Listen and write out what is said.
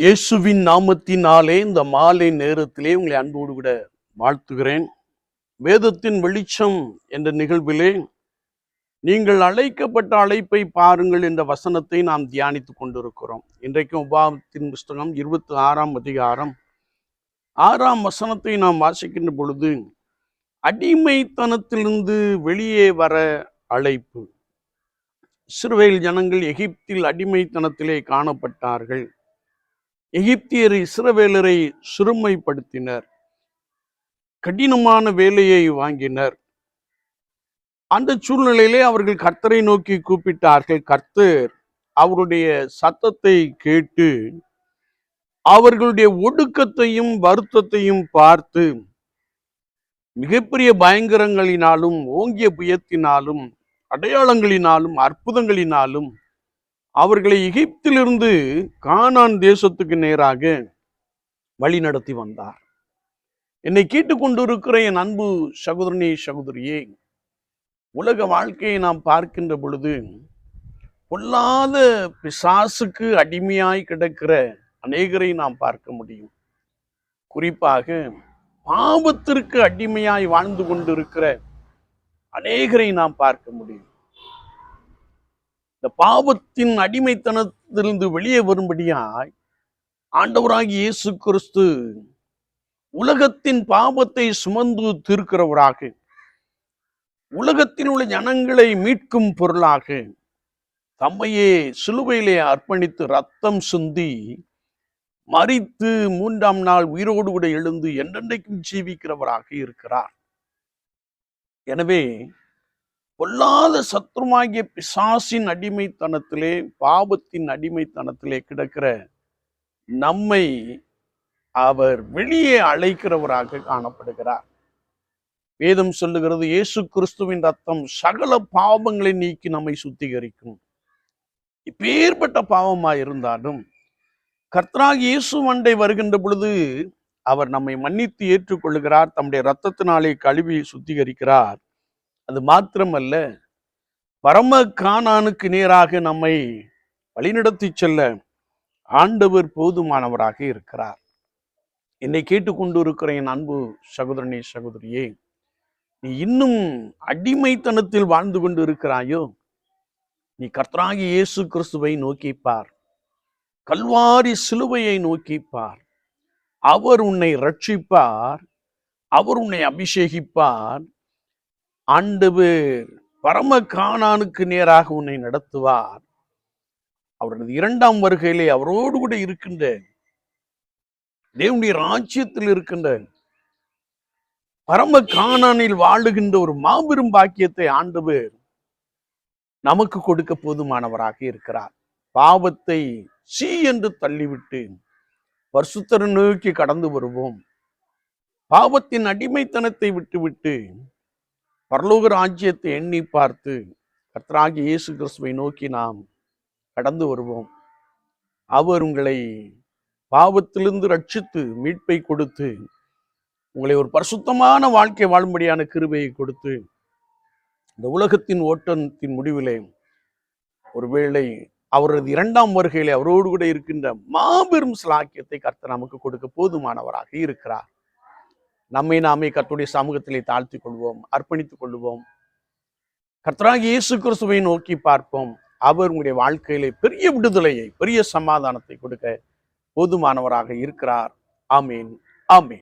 இயேசுவின் நாமத்தினாலே இந்த மாலை நேரத்திலே உங்களை அன்போடு கூட வாழ்த்துகிறேன். வேதத்தின் வெளிச்சம் என்ற நிகழ்விலே நீங்கள் அழைக்கப்பட்ட அழைப்பை பாருங்கள் என்ற வசனத்தை நாம் தியானித்து கொண்டிருக்கிறோம். இன்றைக்கும் உபாவத்தின் புஸ்தகம் இருபத்தி ஆறாம் அதிகாரம் ஆறாம் வசனத்தை நாம் வாசிக்கின்ற பொழுது அடிமைத்தனத்திலிருந்து வெளியே வர அழைப்பு. இஸ்ரவேல் ஜனங்கள் எகிப்தில் அடிமைத்தனத்திலே காணப்பட்டார்கள். எகிப்தியர் இஸ்ரவேலரை சிறுமைப்படுத்தினர். கடினமான வேலையை வாங்கினர். அந்த சூழ்நிலையிலே அவர்கள் கர்த்தரை நோக்கி கூப்பிட்டார்கள். கர்த்தர் அவருடைய சத்தத்தை கேட்டு அவர்களுடைய ஒடுக்கத்தையும் வருத்தத்தையும் பார்த்து மிகப்பெரிய பயங்கரங்களினாலும் ஓங்கிய புயத்தினாலும் அடையாளங்களினாலும் அற்புதங்களினாலும் அவர்களை எகிப்திலிருந்து கானான் தேசத்துக்கு நேராக வழி நடத்தி வந்தார். என்னை கேட்டுக்கொண்டிருக்கிற என் அன்பு சகோதரனே சகோதரியே உலக வாழ்க்கையை நாம் பார்க்கின்ற பொழுது பொல்லாத பிசாசுக்கு அடிமையாய் கிடக்கிற அநேகரை நாம் பார்க்க முடியும். குறிப்பாக பாவத்திற்கு அடிமையாய் வாழ்ந்து கொண்டிருக்கிற அநேகரை நாம் பார்க்க முடியும். இந்த பாவத்தின் அடிமைத்தனத்திலிருந்து வெளியே வரும்படியாய் ஆண்டவராகி இயேசு கிறிஸ்து உலகத்தின் பாவத்தை சுமந்து தீர்க்கிறவராக உலகத்தில் உள்ள ஜனங்களை மீட்கும் பொருளாக தம்மையே சிலுவையிலே அர்ப்பணித்து ரத்தம் சிந்தி மறித்து மூன்றாம் நாள் உயிரோடு கூட எழுந்து என்றென்றைக்கும் ஜீவிக்கிறவராக இருக்கிறார். எனவே பொல்லாத சத்ருமாகிய பிசாசின் அடிமைத்தனத்திலே பாபத்தின் அடிமைத்தனத்திலே கிடக்கிற நம்மை அவர் வெளியே அழைக்கிறவராக காணப்படுகிறார். வேதம் சொல்லுகிறது இயேசு கிறிஸ்துவின் ரத்தம் சகல பாவங்களை நீக்கி நம்மை சுத்திகரிக்கும். இப்பேற்பட்ட பாவமா இருந்தாலும் கர்த்தராக இயேசு மண்டை வருகின்ற பொழுது அவர் நம்மை மன்னித்து ஏற்றுக்கொள்கிறார் தம்முடைய ரத்தத்தினாலே கழுவி சுத்திகரிக்கிறார். அது மாத்திரமல்ல பரம காணானுக்கு நேராக நம்மை வழிநடத்தி செல்ல ஆண்டவர் போதுமானவராக இருக்கிறார். என்னை கேட்டுக்கொண்டு இருக்கிற என் அன்பு சகோதரனே சகோதரியே நீ இன்னும் அடிமைத்தனத்தில் வாழ்ந்து கொண்டு இருக்கிறாயோ நீ கர்த்தராகி இயேசு கிறிஸ்துவை நோக்கிப்பார் கல்வாரி சிலுவையை நோக்கிப்பார் அவர் உன்னை ரட்சிப்பார் அவர் உன்னை அபிஷேகிப்பார். ஆண்டவர் பரம காணானுக்கு நேராக உன்னை நடத்துவார். அவரது இரண்டாம் வருகையிலே அவரோடு கூட இருக்கின்ற தேவனுடைய ராஜ்யத்தில் இருக்கின்ற பரம காணானில் வாழுகின்ற ஒரு மாபெரும் பாக்கியத்தை ஆண்டவர் நமக்கு கொடுக்க போதுமானவராக இருக்கிறார். பாவத்தை சீ என்று தள்ளிவிட்டு பரிசுத்தரை நோக்கி கடந்து வருவோம். பாவத்தின் அடிமைத்தனத்தை விட்டுவிட்டு பரலோக ராஜ்யத்தை எண்ணி பார்த்து கர்த்தராகி இயேசு கிறிஸ்துவை நோக்கி நாம் கடந்து வருவோம். அவர் உங்களை பாவத்திலிருந்து ரட்சித்து மீட்பை கொடுத்து உங்களை ஒரு பரிசுத்தமான வாழ்க்கை வாழும்படியான கிருபையை கொடுத்து இந்த உலகத்தின் ஓட்டத்தின் முடிவிலே ஒருவேளை அவரது இரண்டாம் வருகையிலே அவரோடு கூட இருக்கின்ற மாபெரும் சிலாக்கியத்தை கர்த்தர் நமக்கு கொடுக்க போதுமானவராக இருக்கிறார். நம்மை நாமே கர்த்துடைய சமூகத்திலே தாழ்த்திக் கொள்வோம் அர்ப்பணித்துக் கொள்வோம். கர்த்தராக இயேசு கிறிஸ்துவை நோக்கி பார்ப்போம். அவர் உங்களுடைய வாழ்க்கையிலே பெரிய விடுதலையை பெரிய சமாதானத்தை கொடுக்க போதுமானவராக இருக்கிறார். ஆமீன் ஆமீன்.